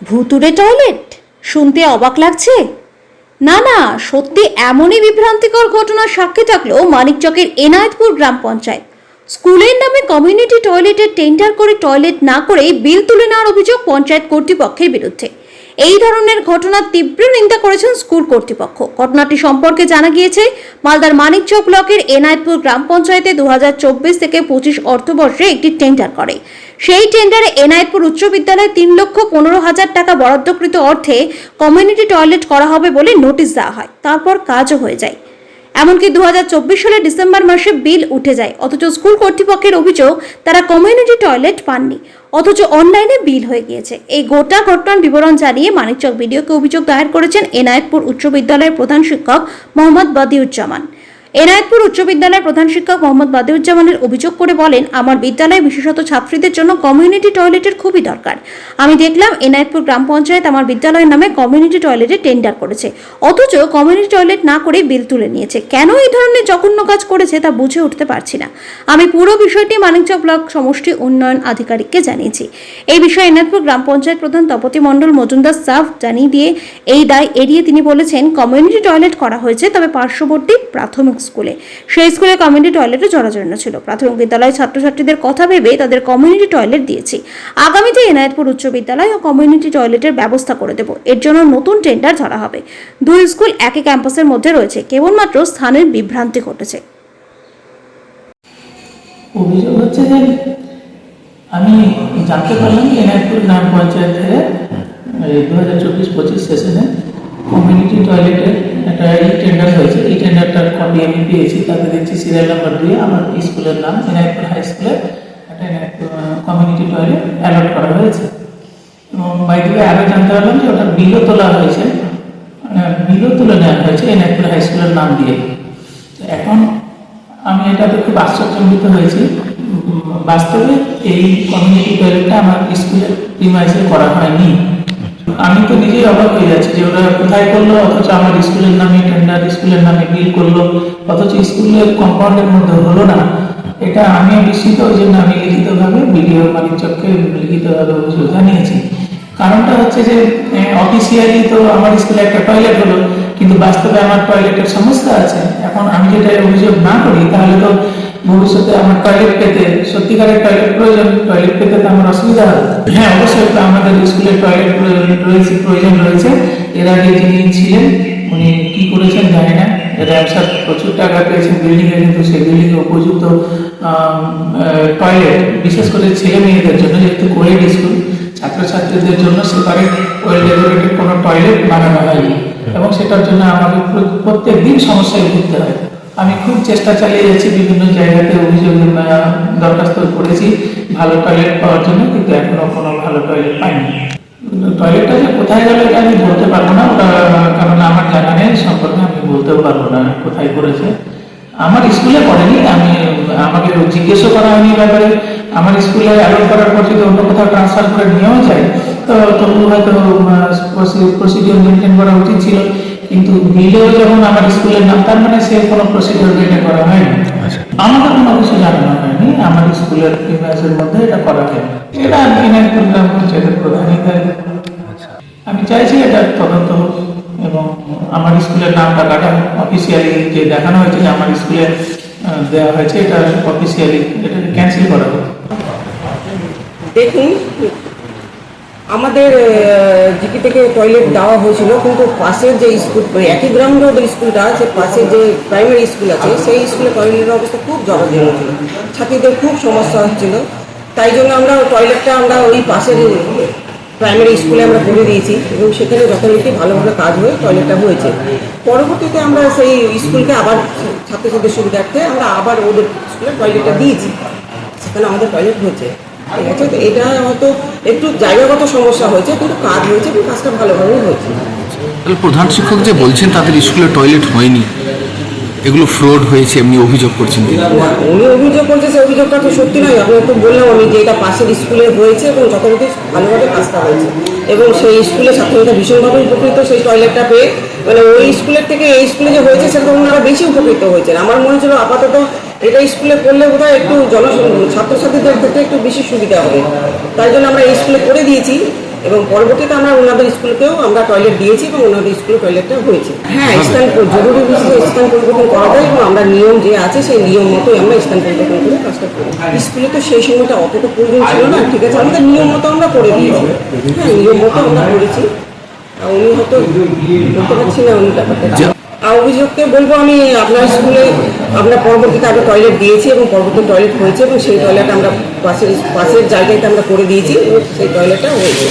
ভুতুরে টয়লেট? শুনতে অবাক লাগছে? না না, সত্যি এমনই বিভ্রান্তিকর ঘটনার সাক্ষী থাকলেও মানিকচকের এনায়েতপুর গ্রাম পঞ্চায়েত। স্কুলের নামে কমিউনিটি টয়লেটের টেন্ডার করে টয়লেট না করেই বিল তুলে নেওয়ার অভিযোগ পঞ্চায়েত কর্তৃপক্ষের বিরুদ্ধে। এই ধরনের ঘটনার তীব্র নিন্দা করেছেন স্কুল কর্তৃপক্ষ। ঘটনাটি সম্পর্কে জানা গিয়েছে, মালদার মানিকচক ব্লকের এনায়তপুর গ্রাম পঞ্চায়েতে দু হাজার চব্বিশ থেকে পঁচিশ অর্থবর্ষে একটি টেন্ডার করে। সেই টেন্ডারে এনায়তপুর উচ্চ বিদ্যালয়ে তিন লক্ষ পনেরো হাজার টাকা বরাদ্দকৃত অর্থে কমিউনিটি টয়লেট করা হবে বলে নোটিশ দেওয়া হয়। তারপর কাজও হয়ে যায়। এমনকি দু হাজার চব্বিশ সালের ডিসেম্বর মাসে বিল উঠে যায়। অথচ স্কুল কর্তৃপক্ষের অভিযোগ, তারা কমিউনিটি টয়লেট পাননি। অথচ অনলাইনে বিল হয়ে গিয়েছে। এই গোটা ঘটনার বিবরণ জানিয়ে মানিকচক বিডিওকে অভিযোগ দায়ের করেছেন এনায়েতপুর উচ্চ বিদ্যালয়ের প্রধান শিক্ষক মোহাম্মদ বাদিউজ্জামান। এনায়েতপুর উচ্চ বিদ্যালয়ের প্রধান শিক্ষক মোহাম্মদ বাদিউজ্জামানের অভিযোগ করে বলেন, আমার বিদ্যালয়ে বিশেষত ছাত্রীদের জন্য কমিউনিটি টয়লেটের খুবই দরকার। আমি দেখলাম এনায়েতপুর গ্রাম পঞ্চায়েত আমার বিদ্যালয়ের নামে কমিউনিটি টয়লেটের টেন্ডার করেছে। অথচ কমিউনিটি টয়লেট না করে বিল তুলে নিয়েছে। কেন এই ধরনের জঘন্য কাজ করেছে তা বুঝে উঠতে পারছি না। আমি পুরো বিষয়টি মানিকচক ব্লক সমষ্টি উন্নয়ন আধিকারিককে জানিয়েছি। এই বিষয়ে এনায়তপুর গ্রাম পঞ্চায়েত প্রধান তপতি মণ্ডল মজুমদার সাফ জানিয়ে দিয়ে এই দায় এড়িয়ে তিনি বলেছেন, কমিউনিটি টয়লেট করা হয়েছে, তবে পার্শ্ববর্তী প্রাথমিক স্কুলে। সেই স্কুলে কমিউনিটি টয়লেটে জরাজীর্ণ ছিল। প্রাথমিক বিদ্যালয়ের ছাত্রছাত্রীদের কথা ভেবে তাদের কমিউনিটি টয়লেট দিয়েছি। আগামীতে এনায়তপুর উচ্চ বিদ্যালয় ও কমিউনিটি টয়লেটের ব্যবস্থা করে দেব। এর জন্য নতুন টেন্ডার ধরা হবে। দুই স্কুল একই ক্যাম্পাসের মধ্যে রয়েছে। কেবলমাত্র স্থানের বিভ্রান্তি ঘটেছে। অভিযোগ হচ্ছে যে আমি জানতে পারলাম যে এনায়তপুর গ্রাম পঞ্চায়েতের দু হাজার চব্বিশ পঁচিশ সেশনে কমিউনিটি টয়লেটের একটা টেন্ডার হয়েছে। এই টেন্ডারটার কপি আমি পেয়েছি। তাতে দেখছি সিরিয়াল নাম্বার দুই, আমার স্কুলের নাম এনায়তপুর হাই স্কুলে একটা কমিউনিটি টয়লেট অ্যালট করা হয়েছে। এবং বাইরে আরও জানতে পারলাম যে ওটা বিলও তোলা হয়েছে। বিলও তুলে নেওয়া হয়েছে এনায়তপুর হাই স্কুলের নাম দিয়ে। এখন আমি এটাতে খুব আশ্চর্যজনিত হয়েছি। বাস্তবে এই কমিউনিটি টয়লেটটা আমার স্কুলের প্রিমাইসে করা হয়নি। আমি তো নিজেই অবাক হয়ে যাচ্ছি যে ওরা কোথায় করল, অথচ আমার স্কুলের নামে টেন্ডার স্কুলের নামে বিল করল, অথচ স্কুলের কম্পাউন্ডের মধ্যে হলো না। এটা আমি বিস্মিত জন্য আমি লিখিতভাবে বিডিও মানিকচককে লিখিতভাবে অভিযোগ জানিয়েছি কারণটা হচ্ছে যে অফিসিয়ালি তো আমার স্কুলে একটা টয়লেট হলো, কিন্তু বাস্তবে আমার টয়লেটের সমস্যা আছে। এখন আমি যেটা অভিযোগ না করি, তাহলে তো ভবিষ্যতে আমার টয়লেট পেতে, সত্যিকারের টয়লেট প্রয়োজন টয়লেট পেতে তো আমার অসুবিধা হবে। হ্যাঁ অবশ্যই তো আমাদের স্কুলে টয়লেট রয়েছে, প্রয়োজন রয়েছে। এর আগে যিনি ছিলেন, উনি কি করেছেন জানি না। র্যামসার প্রচুর টাকা পেয়েছেন বিল্ডিং এ কিন্তু সেই বিল্ডিং এ উপযুক্ত টয়লেট বিশেষ করে ছেলে মেয়েদের জন্য, যেহেতু কোয়েড স্কুল ছাত্রছাত্রীদের জন্য সেপারেট ওয়েল ডেকোরেটেড কোনো টয়লেট বানানো হয়নি। এবং সেটার জন্য আমাদের প্র- প্রত্যেক দিন সমস্যায় ভুগতে হয়। আমি খুব চেষ্টা চালিয়ে যাচ্ছি, বিভিন্ন জায়গাতে অভিযোগ দরখাস্ত করেছি, ভালো টয়লেট পাওয়ার জন্য, কিন্তু এখনও কোনো ভালো টয়লেট পাইনি। টয়লেটটা যে কোথায় গেলে আমি বলতে পারব না, ওটা কারণ আমার জানা নেই, সম্পর্কে আমি বলতেও পারব না কোথায় করেছে। আমার স্কুলে পড়েনি, আমি, আমাকে জিজ্ঞেসও করা হয়নি ব্যাপারে। আমার স্কুলে অ্যালোট করার পর যদি অন্য কোথাও ট্রান্সফার করে নিয়েও যায় তো তবু হয়তো প্রসিডিওর মেনটেন করা উচিত ছিল। কিন্তু বিলেও যখন আমার স্কুলের নাম তার মানে সে কোনো প্রসিডিওর মেনটেন করা হয়নি। আমাকে কোনো কিছু জানানো হয়নি। আমার স্কুলের প্রিমাইসের মধ্যে এটা করা হয়নি। এটা দিনাজপুর গ্রাম পঞ্চায়েতের প্রধানই আমি চাইছি এটা তদন্ত হোক এবং আমার স্কুলের নামটা কাটা অফিসিয়ালি যে দেখানো হয়েছে যে আমার স্কুলে আহ, দেওয়া হয়েছে, এটা অফিসিয়ালি এটা ক্যান্সেল করা দেখুন, আমাদের জিপি থেকে টয়লেট দেওয়া হয়েছিল, কিন্তু পাশের যে স্কুল একই গ্রাউন্ড রোডের স্কুলটা আছে পাশে যে প্রাইমারি স্কুল আছে, সেই স্কুলে টয়লেটের অবস্থা খুব জরাজীর্ণ ছিল। ছাত্রীদের খুব সমস্যা হচ্ছিল। তাই জন্য আমরা টয়লেটটা আমরা ওই পাশের প্রাইমারি স্কুলে আমরা করে দিয়েছি এবং সেখানে যথারীতি ভালোভাবে কাজ হয়ে টয়লেটটা হয়েছে। পরবর্তীতে আমরা সেই স্কুলকে আবার ছাত্রছাত্রীদের সুবিধার্থে আমরা আবার ওদের স্কুলে টয়লেটটা দিয়েছি। সেখানে আমাদের টয়লেট হয়েছে। ঠিক আছে? তো এটা হয়তো একটু জায়গাগত সমস্যা হয়েছে, কিন্তু কাজ হয়েছে এবং কাজটা ভালোভাবেই হয়েছে। প্রধান শিক্ষক যে বলছেন, তাদের স্কুলে টয়লেট হয়নি। এগুলো ফ্রড হয়েছে, এমনি অভিযোগ করছেন তিনি। উনি অভিযোগ করছে সেই অভিযোগটা তো সত্যি নয়। আপনাকে তো বললাম আমি যে এটা পাশের স্কুলে হয়েছে এবং যথারীতি ভালোভাবে কাজটা হয়েছে। এবং সেই স্কুলে ছাত্রছাত্রীরা ভীষণভাবে উপকৃত, সেই টয়লেটটা পেয়ে। মানে ওই স্কুলের থেকে এই স্কুলে যে হয়েছে, সেটা ওনারা বেশি উপকৃত হয়েছেন। আমার মনে হচ্ছিল আপাতত এটা স্কুলে করলে বোধহয় একটু জন ছাত্রছাত্রীদের ক্ষেত্রে একটু বেশি সুবিধা হবে। তাই জন্য আমরা এই স্কুলে করে দিয়েছি। এবং পরবর্তীতে আমরা ওনাদের স্কুলকেও আমরা টয়লেট দিয়েছি এবং ওনাদের স্কুলে টয়লেটটা হয়েছে। হ্যাঁ স্থান জরুরি বিষয়ে স্থান পরিবর্তন করা যায় এবং আমরা নিয়ম যে আছে সেই নিয়ম মতোই আমরা স্থান পরিবর্তন করে কাজটা করি। স্কুলে তো সেই সময়টা অতটা প্রয়োজন ছিল না ঠিক আছে আমাদের নিয়ম মতো আমরা করে দিয়েছি। হ্যাঁ নিয়ম মতো আমরা করেছি। উনি হয়তো বলতে পারছি না উনি ব্যাপারটা। অভিযোগকে বলব, আমি আপনার স্কুলে আপনার পরবর্তীতে আগে টয়লেট দিয়েছি এবং পরবর্তী টয়লেট হয়েছে এবং সেই টয়লেট আমরা পাশের পাশের জায়গাতে আমরা করে দিয়েছি সেই টয়লেটটা হয়েছে